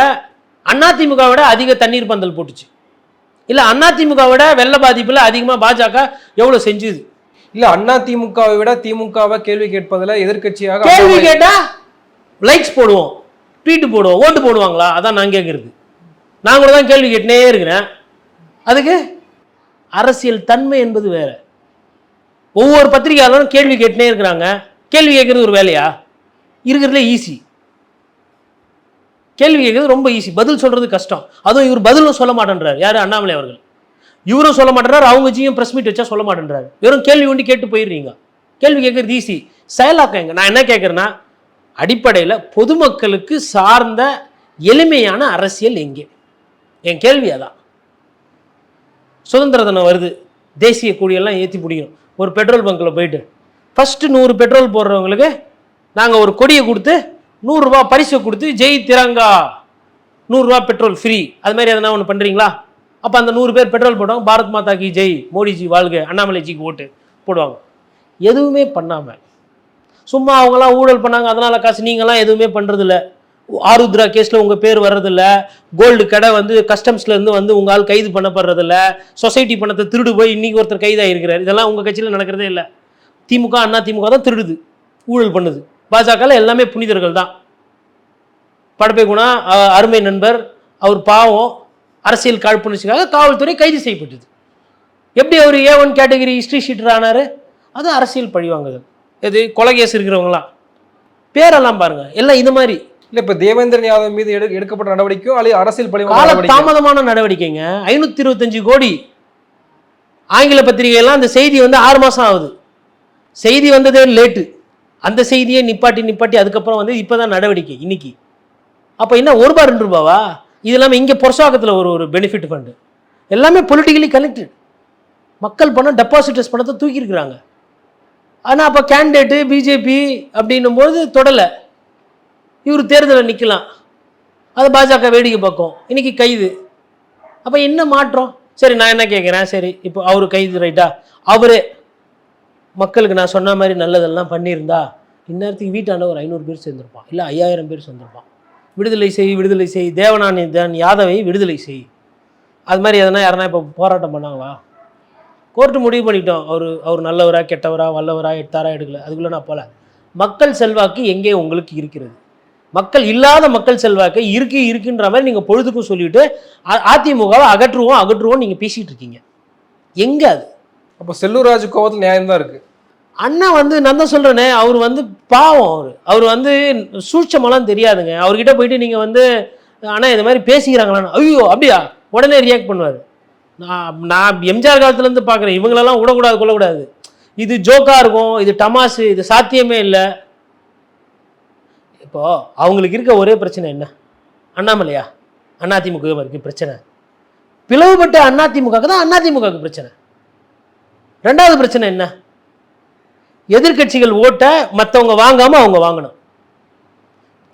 அதிமுக விட அதிக தண்ணீர் பந்தல் போட்டுச்சு. இல்லை அதிமுக விட வெள்ள பாதிப்பில் அதிகமாக பாஜக எவ்வளோ செஞ்சுது? இல்ல அண்ணா திமுகவை விட திமுகவை கேள்வி கேட்பதுல எதிர்க்கட்சியாக கேள்வி அண்ணாமலை- கேட்டா லைக்ஸ் போடுவோம் ட்வீட் போடுவோம் ஓட்டு போடுவாங்களா? அதான் நான் கேட்குறது நான் கூட தான் கேள்வி கேட்டுனே இருக்கிறேன். அதுக்கு அரசியல் தன்மை என்பது வேற. ஒவ்வொரு பத்திரிகையாளரும் கேள்வி கேட்டுனே இருக்கிறாங்க. கேள்வி கேட்குறது ஒரு வேலையா? இருக்கிறதுல ஈஸி கேள்வி கேட்குறது ரொம்ப ஈஸி பதில் சொல்கிறது கஷ்டம். அதுவும் இவர் பதிலும் சொல்ல மாட்டேன்றார். யார்? அண்ணாமலை அவர்கள். இவரும் சொல்ல மாட்டேறார் அவங்க ஜியும் ப்ரெஸ் மீட் வச்சா சொல்ல மாட்டேன்றாரு. வெறும் கேள்வி ஒண்டி கேட்டு போயிடுறீங்க. கேள்வி கேட்குறது ஈஸி செயலாக்கம் எங்க? நான் என்ன கேட்குறேன்னா அடிப்படையில் பொதுமக்களுக்கு சார்ந்த எளிமையான அரசியல் எங்கே? என் கேள்வி அதான். சுதந்திர தினம் வருது. தேசிய கொடியெல்லாம் ஏற்றி பிடிக்கணும். ஒரு பெட்ரோல் பங்க்கில் போயிட்டு ஃபஸ்ட்டு நூறு பெட்ரோல் போடுறவங்களுக்கு நாங்கள் ஒரு கொடியை கொடுத்து நூறுரூவா பரிசு கொடுத்து ஜெய் திரங்கா. நூறுரூவா பெட்ரோல் ஃப்ரீ அது மாதிரி எதனா ஒன்று பண்ணுறீங்களா அப்போ அந்த நூறு பேர் பெட்ரோல் போடுவாங்க பாரத் மாதா கி ஜெய் மோடிஜி வாழ்க அண்ணாமலைஜிக்கு ஓட்டு போடுவாங்க. எதுவுமே பண்ணாமல் சும்மா அவங்களாம் ஊழல் பண்ணாங்க அதனால் காசு நீங்களாம் எதுவுமே பண்ணுறதில்ல ஆருத்ரா கேஸில் உங்கள் பேர் வர்றதில்ல. கோல்டு கடை வந்து கஸ்டம்ஸ்லேருந்து வந்து உங்கள் ஆள் கைது பண்ணப்படுறதில்ல. சொசைட்டி பணத்தை திருடு போய் இன்றைக்கி ஒருத்தர் கைதாகிருக்கிறார் இதெல்லாம் உங்கள் கட்சியில் நடக்கிறதே இல்லை. திமுக அண்ணா திமுக தான் திருடுது ஊழல் பண்ணுது. பாஜகவில் எல்லாமே புனிதர்கள் தான். படப்பை குணா அருமை நண்பர் அவர் பாவம் அரசியல் காழ்ப்புணர்ச்சிக்காக காவல்துறை கைது செய்யப்பட்டது. எப்படி அவர் A one category history sheeter ஆனார்? அது அரசியல் பழிவாங்குதல் இது கொலை கேஸ் இருக்கிறவங்களாம் பேரெல்லாம் பாருங்க. எல்லாம் இது மாதிரி. இல்ல இப்ப தேவேந்திரன் யாதவ் மீது எடு- எடுக்கப்பட்ட நடவடிக்கையும் அல்லது அரசியல் பழி கால தாமதமான நடவடிக்கைங்க. ஐநூத்தி இருபத்தஞ்சு கோடி. ஆங்கில பத்திரிகையெல்லாம் அந்த செய்தி வந்து ஆறு மாசம் ஆகுது. செய்தி வந்ததே லேட்டு. அந்த செய்தியை நிப்பாட்டி நிப்பாட்டி அதுக்கப்புறம் வந்து இப்போ தான் நடவடிக்கை இன்னைக்கு. அப்போ என்ன ஒரு ரூபா ரெண்டு ரூபாவா? இது இல்லாமல் இங்கே பொருசாக்கத்தில் ஒரு ஒரு பெனிஃபிட் ஃபண்டு எல்லாமே பொலிட்டிக்கலி கனெக்டட் மக்கள் பணம் டெபாசிட்டர்ஸ் பணத்தை தூக்கியிருக்கிறாங்க. ஆனால் அப்போ கேண்டிடேட்டு பிஜேபி அப்படின்னும் போது தொடலை. இவர் தேர்தலில் நிற்கலாம் அது பாஜக வேடிக்கை பார்க்கும். இன்னைக்கு கைது. அப்போ என்ன மாற்றம்? சரி நான் என்ன கேட்குறேன் சரி இப்போ அவர் கைது ரைட்டா அவரே மக்களுக்கு நான் சொன்ன மாதிரி நல்லதெல்லாம் பண்ணியிருந்தா இந்நேரத்துக்கு வீட்டாண்ட ஒரு ஐநூறு பேர் சேர்ந்திருப்பான். இல்லை ஐயாயிரம் பேர் சேர்ந்திருப்பான். விடுதலை செய் விடுதலை செய் தேவனானி தான் யாதவை விடுதலை செய். அது மாதிரி எதனா யாருன்னா இப்போ போராட்டம் பண்ணாங்களா? கோர்ட்டு முடிவு பண்ணிட்டோம். அவர் அவர் நல்லவரா கெட்டவரா வல்லவரா எடுத்தாரா எடுக்கல. அதுக்குள்ளே நான் போகல மக்கள் செல்வாக்கு எங்கே உங்களுக்கு இருக்கிறது? மக்கள் இல்லாத மக்கள் செல்வாக்கு இருக்கு இருக்குன்ற மாதிரி நீங்கள் பொழுதுக்கும் சொல்லிட்டு அ- அதிமுகவை அகற்றுவோம் அகற்றுவோம் நீங்கள் பேசிகிட்டு இருக்கீங்க. எங்கே அது? அப்போ செல்லூர் ராஜு கோவத்தில் நியாயம் தான் இருக்கு. அண்ணா வந்து நான் தான் சொல்கிறேனே அவர் வந்து பாவம் அவர். அவர் வந்து சூட்சமெல்லாம் தெரியாதுங்க. அவர்கிட்ட போயிட்டு நீங்கள் வந்து அண்ணா இது மாதிரி பேசிக்கிறாங்களான்னு. ஐயோ அப்படியா? உடனே ரியாக்ட் பண்ணுவார். நான் நான் எம்ஜிஆர் காலத்துலேருந்து பார்க்குறேன் இவங்களெல்லாம் விடக்கூடாது கொள்ளக்கூடாது இது ஜோக்காக இருக்கும் இது டமாசு இது சாத்தியமே இல்லை. இப்போது அவங்களுக்கு இருக்க ஒரே பிரச்சனை என்ன? அண்ணாமலையா? அதிமுக இருக்குது பிரச்சனை. பிளவுபட்ட அதிமுக தான் அதிமுகவுக்கு பிரச்சனை. ரெண்டாவது பிரச்சனை என்ன? எதிர்க்கட்சிகள் ஓட்டை மற்றவங்க வாங்காமல் அவங்க வாங்கணும்.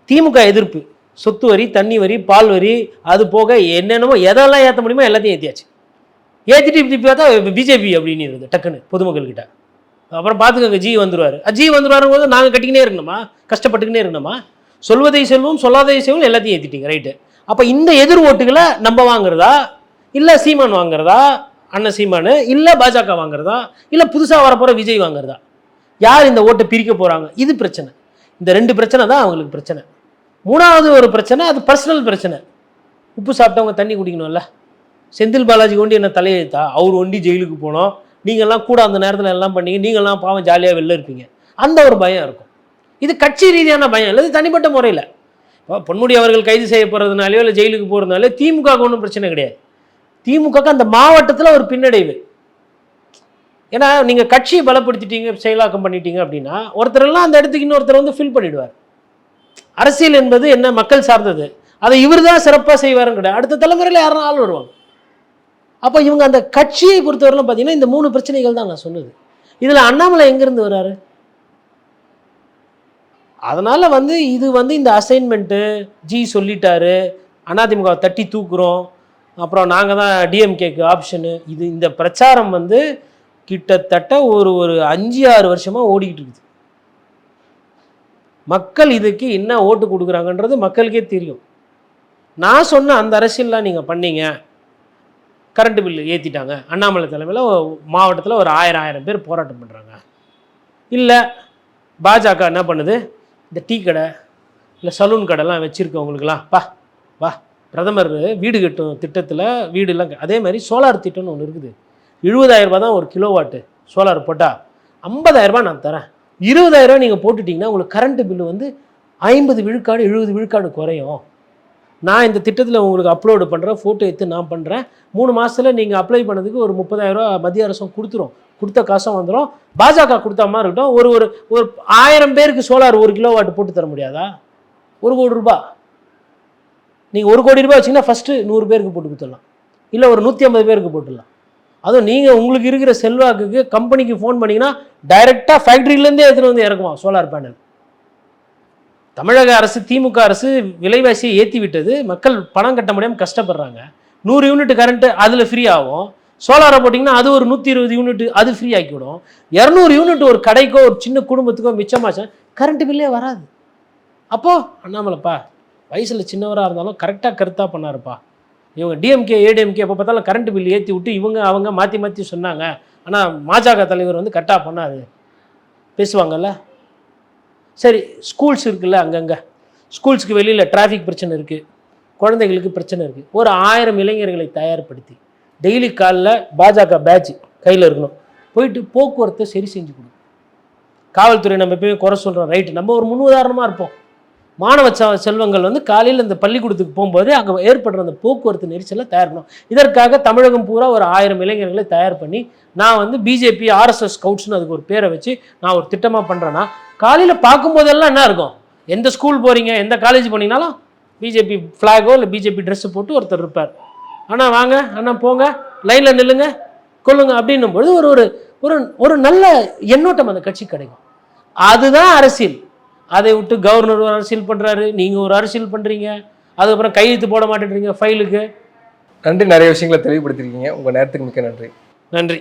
திமுக எதிர்ப்பு. சொத்து வரி தண்ணி வரி பால் வரி அது போக என்னென்னமோ எதெல்லாம் ஏற்ற முடியுமோ எல்லாத்தையும் ஏற்றியாச்சு ஏற்றிட்டு இப்படி பார்த்தா பிஜேபி அப்படின்னு இருக்குது டக்குன்னு பொதுமக்கள்கிட்ட. அப்புறம் பார்த்துக்கோங்க ஜி வந்துருவார். ஜி வந்துருவாரும் போது நாங்கள் கட்டிக்கினே இருக்கணுமா கஷ்டப்பட்டுக்கினே இருக்கணுமா சொல்வதை செல்வம் சொல்லாததை செல்வம் எல்லாத்தையும் ஏற்றிட்டீங்க ரைட்டு. அப்போ இந்த எதிர் ஓட்டுகளை நம்ம வாங்குறதா? இல்லை சீமான் வாங்குறதா? அண்ணன் சீமானு இல்லை பாஜக வாங்குறதா இல்லை புதுசாக வரப்போகிற விஜய் வாங்குறதா? யார் இந்த ஓட்டை பிரிக்க போகிறாங்க இது பிரச்சனை. இந்த ரெண்டு பிரச்சனை தான் அவங்களுக்கு பிரச்சனை. மூணாவது ஒரு பிரச்சனை அது பர்சனல் பிரச்சனை. உப்பு சாப்பிட்டவங்க தண்ணி குடிக்கணும்ல. செந்தில் பாலாஜி கொண்டு என்ன தலையெழுத்தா? அவர் ஒண்டி ஜெயிலுக்கு போனோம். நீங்கள்லாம் கூட அந்த நேரத்தில் எல்லாம் பண்ணீங்க. நீங்கள்லாம் பாவம் ஜாலியாக வெளில இருப்பீங்க. அந்த ஒரு பயம் இருக்கும். இது கட்சி ரீதியான பயம் இல்லை. இது தனிப்பட்ட முறையில். இப்போ பொன்முடி அவர்கள் கைது செய்யப்படுறதுனாலையோ இல்லை ஜெயிலுக்கு போகிறதுனாலே திமுக ஒன்றும் பிரச்சனை கிடையாது. திமுக அந்த மாவட்டத்தில் ஒரு பின்னடைவு. ஏன்னா நீங்கள் கட்சியை பலப்படுத்திட்டீங்க செயலாக்கம் பண்ணிட்டீங்க அப்படின்னா ஒருத்தரெல்லாம் அந்த இடத்துக்கு இன்னொருத்தர் வந்து ஃபில் பண்ணிடுவார். அரசியல் என்பது என்ன மக்கள் சார்ந்தது? அதை இவர் தான் சிறப்பாக செய்வாருன்னு கிடையாது அடுத்த தலைமுறையில் யாரும் ஆள் வருவாங்க. அப்போ இவங்க அந்த கட்சியை பொறுத்தவரையிலும் பார்த்தீங்கன்னா இந்த மூணு பிரச்சனைகள் தான் நான் சொன்னது. இதில் அண்ணாமலை எங்கேருந்து வராரு? அதனால் வந்து இது வந்து இந்த அசைன்மெண்ட்டு ஜி சொல்லிட்டாரு. அதிமுக தட்டி தூக்குறோம். அப்புறம் நாங்கள் தான் டிஎம்கேக்கு ஆப்ஷனு இது இந்த பிரச்சாரம் வந்து கிட்டத்தட்ட ஒரு ஒரு அஞ்சு ஆறு வருஷமாக ஓடிக்கிட்டு இருக்குது. மக்கள் இதுக்கு என்ன ஓட்டு கொடுக்குறாங்கன்றது மக்களுக்கே தெரியும். நான் சொன்ன அந்த அரசியல்லாம் நீங்கள் பண்ணீங்க. கரண்ட் பில்லு ஏற்றிட்டாங்க அண்ணாமலை தலைமையில் மாவட்டத்தில் ஒரு ஆயிரம் ஆயிரம் பேர் போராட்டம் பண்ணுறாங்க இல்லை பாஜக என்ன பண்ணுது? இந்த டீ கடை இல்லை சலூன் கடைலாம் வச்சுருக்கவங்களுக்குலாம் பா வா. பிரதமர் வீடு கட்டும் திட்டத்தில் வீடுலாம் அதே மாதிரி சோலார் திட்டம்னு ஒன்று இருக்குது. 70000 தான் ஒரு கிலோவாட்டு சோலார் போட்டால் 50000 ரூபா நான் தரேன். இருபதாயிரம் ரூபா நீங்கள் போட்டுட்டிங்கன்னா உங்களுக்கு கரண்ட் பில்லு வந்து ஐம்பது விழுக்காடு எழுபது விழுக்காடு குறையும். நான் இந்த திட்டத்தில் உங்களுக்கு அப்லோடு பண்ணுறேன் ஃபோட்டோ எடுத்து நான் பண்ணுறேன் மூணு மாதத்தில் நீங்கள் அப்ளை பண்ணதுக்கு ஒரு முப்பதாயிரரூபா மத்திய அரசும் கொடுத்துரும். கொடுத்த காசும் வந்துடும் பாஜக கொடுத்த மாதிரி இருக்கட்டும் ஒரு ஒரு ஒரு ஆயிரம் பேருக்கு சோலார் ஒரு கிலோ வாட்டு போட்டு தர முடியாதா? ஒரு கோடி ரூபாய். நீங்கள் ஒரு கோடி ரூபாய் வச்சிங்கன்னா ஃபஸ்ட்டு நூறு பேருக்கு போட்டு கொடுத்துடலாம். இல்லை ஒரு நூற்றி ஐம்பது பேருக்கு போட்டுடலாம். அதுவும் நீங்கள் உங்களுக்கு இருக்கிற செல்வாக்குக்கு கம்பெனிக்கு ஃபோன் பண்ணிங்கன்னா டைரெக்டாக ஃபேக்ட்ரியிலேருந்தே எடுத்துகிட்டு வந்து இறக்குவான் சோலார் பேனல் தமிழக அரசு திமுக அரசு விலைவாசியை ஏற்றி விட்டது. மக்கள் பணம் கட்ட முடியாமல் கஷ்டப்படுறாங்க. நூறு யூனிட் கரண்ட்டு அதில் ஃப்ரீ ஆகும். சோலாரை போட்டிங்கன்னா அது ஒரு நூற்றி இருபது யூனிட் அது ஃப்ரீ ஆக்கிவிடும் இரநூறு யூனிட் ஒரு கடைக்கோ ஒரு சின்ன குடும்பத்துக்கோ மிச்சமாச்சு கரண்ட் பில்லே வராது. அப்போது அண்ணாமலைப்பா வயசில் சின்னவராக இருந்தாலும் கரெக்டாக கருத்தாக பண்ணாருப்பா. இவங்க டிஎம்கே ஏடிஎம்கே எப்போ பார்த்தாலும் கரண்ட் பில் ஏற்றி விட்டு இவங்க அவங்க மாற்றி மாற்றி சொன்னாங்க. ஆனால் பாஜக தலைவர் வந்து கரெக்டாக பண்ணாரு. பேசுவாங்கல்ல? சரி ஸ்கூல்ஸ் இருக்குல்ல அங்கங்கே. ஸ்கூல்ஸ்க்கு வெளியில் டிராஃபிக் பிரச்சனை இருக்குது குழந்தைகளுக்கு பிரச்சனை இருக்குது ஒரு ஆயிரம் இளைஞர்களை தயார்படுத்தி டெய்லி காலைல பாஜக பேட்ச் கையில் இருக்கணும். போயிட்டு போக்குவரத்தை சரி செஞ்சு கொடு. காவல்துறை நம்ம எப்பயுமே குறை சொல்கிறோம் ரைட்டு நம்ம ஒரு முன்னுதாரணமாக இருப்போம். மாணவ செல்வங்கள் வந்து காலையில் இந்த பள்ளிக்கூடத்துக்கு போகும்போது அங்கே ஏற்படுற அந்த போக்குவரத்து நெரிசலை தயார் பண்ணும். இதற்காக தமிழகம் பூரா ஒரு ஆயிரம் இளைஞர்களை தயார் பண்ணி நான் வந்து பிஜேபி ஆர்எஸ்எஸ் ஸ்கவுட்ஸ்னு அதுக்கு ஒரு பேரை வச்சு நான் ஒரு திட்டமாக பண்ணுறேன்னா காலையில் பார்க்கும்போதெல்லாம் என்ன இருக்கும்? எந்த ஸ்கூல் போகிறீங்க எந்த காலேஜ் போனீங்கனாலும் பிஜேபி ஃப்ளாகோ இல்லை பிஜேபி ட்ரெஸ்ஸு போட்டு ஒருத்தர் இருப்பார். அண்ணா வாங்க அண்ணா போங்க லைனில் நில்லுங்க கொள்ளுங்க அப்படின்னும் பொழுது ஒரு ஒரு ஒரு ஒரு நல்ல எண்ணோட்டம் அந்த கட்சி கிடைக்கும். அதுதான் அரசியல். அதை விட்டு கவர்னர் ஒரு அரசியல் பண்ணுறாரு நீங்கள் ஒரு அரசியல் பண்ணுறீங்க அதுக்கப்புறம் கையெழுத்து போட மாட்டேன்றீங்க ஃபைலுக்கு நன்றி. நிறைய விஷயங்களை தெளிவுபடுத்திருக்கீங்க உங்கள் நேரத்துக்கு மிக்க நன்றி. நன்றி.